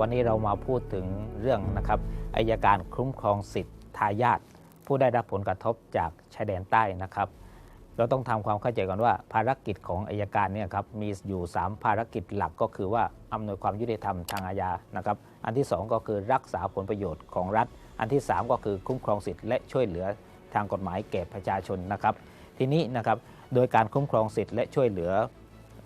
วันนี้เรามาพูดถึงเรื่องนะครับอายการคุ้มครองสิทธิ์ทายาทผู้ได้รับผลกระทบจากชายแดนใต้นะครับ เราต้องทำความเข้าใจก่อนว่า ภารกิจของอายการเนี่ยครับมีอยู่ 3 ภารกิจหลักก็คือว่าอำนวยความยุติธรรมทางอาญานะครับ อันที่ 2 ก็คือรักษาผลประโยชน์ของรัฐ อันที่ 3 ก็คือคุ้มครองสิทธิ์และช่วยเหลือทางกฎหมายแก่ประชาชนนะครับ ทีนี้นะครับโดยการคุ้มครองสิทธิ์และช่วยเหลือ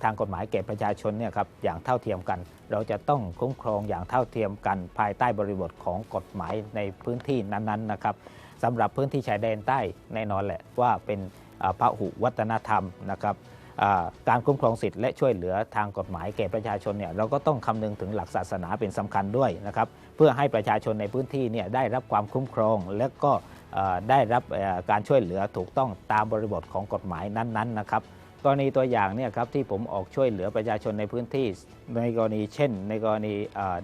ทางกฎหมายแก่ประชาชนเนี่ยครับอย่างเท่าเทียมกัน เราจะต้องคุ้มครองอย่างเท่าเทียมกัน ภายใต้บริบทของกฎหมายในพื้นที่นั้นๆนะครับสำหรับพื้นที่ชายแดนใต้แน่นอนแหละว่าเป็นอ่าพหุวัฒนธรรมนะครับการคุ้มครองสิทธิ์และช่วยเหลือทางกฎหมายแก่ประชาชนเนี่ยเราก็ต้องคำนึงถึงหลักศาสนาเป็นสำคัญด้วยนะครับเพื่อให้ประชาชนในพื้นที่เนี่ยได้รับความคุ้มครอง และก็ได้รับการช่วยเหลือถูกต้องตามบริบทของกฎหมายนั้นๆนะครับ กรณีตัวอย่างเนี่ยครับที่ผมออกช่วยเหลือประชาชนในพื้นที่ ในกรณีเช่น ในกรณี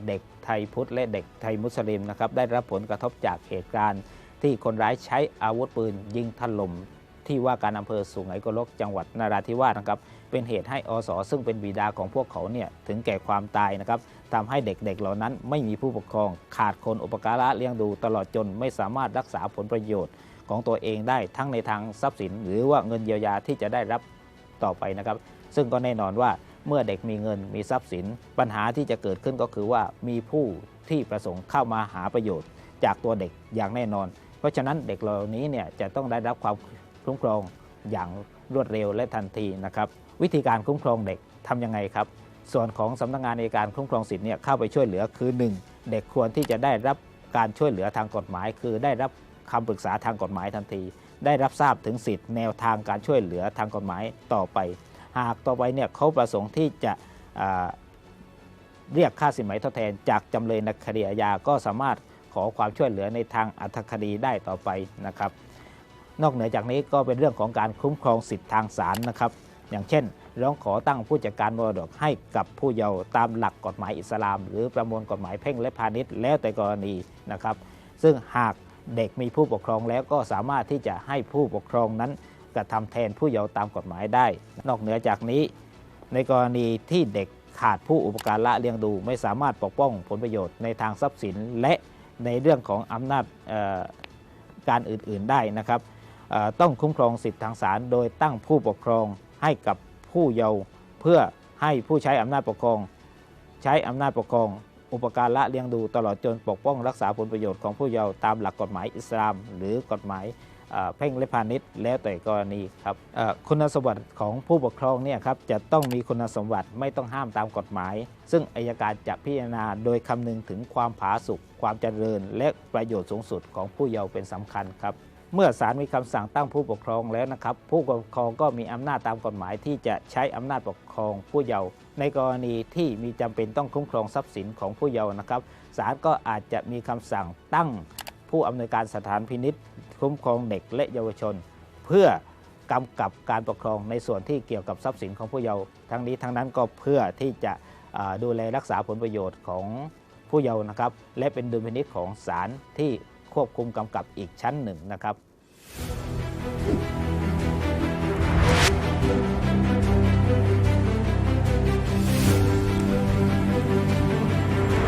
เด็กไทยพุทธและเด็กไทยมุสลิมนะครับได้รับผลกระทบจากเหตุการณ์ ที่คนร้ายใช้อาวุธปืนยิงถล่มที่ว่าการอำเภอสุไหงโกลกจังหวัดนราธิวาสนะครับเป็นเหตุให้อสซึ่งเป็นบิดาของพวกเขาเนี่ยถึงแก่ความตายนะครับทำให้เด็กๆเหล่านั้นไม่มีผู้ปกครอง ขาดคนอุปการะเลี้ยงดูตลอดจนไม่สามารถรักษาผลประโยชน์ของตัวเองได้ทั้งในทางทรัพย์สิน หรือว่าเงินเยียวยาที่จะได้รับ ต่อไปนะครับ ซึ่งก็แน่นอนว่าเมื่อเด็กมีเงินมีทรัพย์สิน ปัญหาที่จะเกิดขึ้นก็คือว่ามีผู้ที่ประสงค์เข้ามาหาประโยชน์ จากตัวเด็กอย่างแน่นอน เพราะฉะนั้นเด็กเหล่านี้เนี่ยจะต้องได้รับความคุ้มครองอย่างรวดเร็วและทันทีนะครับวิธีการคุ้มครองเด็กทำยังไงครับ ส่วนของสำนักงานในการคุ้มครองสิทธิ์เนี่ยเข้าไปช่วยเหลือคือ 1. เด็กควรที่จะได้รับการช่วยเหลือทางกฎหมาย คือได้รับคำปรึกษาทางกฎหมายทันที ได้รับทราบถึงสิทธิ์แนวทางการช่วยเหลือทางกฎหมายต่อไป หากต่อไปเนี่ยเขาประสงค์ที่จะเรียกค่าสินไหมทดแทน จากจำเลยในคดีอาญาก็สามารถขอความช่วยเหลือในทางอัตคดีได้ต่อไปนะครับ นอกเหนือจากนี้ก็เป็นเรื่องของการคุ้มครองสิทธิทางศาลนะครับ อย่างเช่นร้องขอตั้งผู้จัดการมรดกให้กับผู้เยาว์ตามหลักกฎหมายอิสลาม หรือประมวลกฎหมายเพ่งและพาณิชย์แล้วแต่กรณีนะครับ ซึ่งหาก เด็กมีผู้ปกครองแล้วก็สามารถที่จะให้ผู้ปกครองนั้นกระทำแทนผู้เยาว์ตามกฎหมายได้ นอกเหนือจากนี้ ในกรณีที่เด็กขาดผู้อุปการะเลี้ยงดู ไม่สามารถปกป้องผลประโยชน์ในทางทรัพย์สินและในเรื่องของอำนาจการอื่นๆได้นะครับต้องคุ้มครองสิทธิทางศาลโดยตั้งผู้ปกครองให้กับผู้เยาว์เพื่อให้ผู้ใช้อำนาจปกครอง ใช้อำนาจปกครอง อุปการะเลี้ยงดูตลอดจนปกป้องรักษาผลประโยชน์ของผู้เยาว์ตามหลักกฎหมายอิสลาม หรือกฎหมายเพ่งและพาณิชย์แล้วแต่กรณีครับคุณสมบัติของผู้ปกครองเนี่ยครับจะต้องมีคุณสมบัติไม่ต้องห้ามตามกฎหมาย ซึ่งอายการจะพิจารณาโดยคำนึงถึงความผาสุกความเจริญ และประโยชน์สูงสุดของผู้เยาว์เป็นสำคัญครับ เมื่อศาลมีคำสั่งตั้งผู้ปกครองแล้วนะครับ ผู้ปกครองก็มีอำนาจตามกฎหมายที่จะใช้อำนาจปกครองผู้เยาว์ในกรณีที่มีจำเป็นต้องคุ้มครองทรัพย์สินของผู้เยาว์นะครับศาลก็อาจจะมีคำสั่งตั้งผู้อำนวยการสถานพินิษคุ้มครองเด็กและเยาวชน เพื่อกำกับการปกครองในส่วนที่เกี่ยวกับทรัพย์สินของผู้เยาว์ทั้งนี้ทั้งนั้นก็เพื่อที่จะดูแลรักษาผลประโยชน์ของผู้เยาว์นะครับ และเป็นดุลพินิษของศาลที่ควบคุมกำกับอีกชั้นหนึ่งนะครับ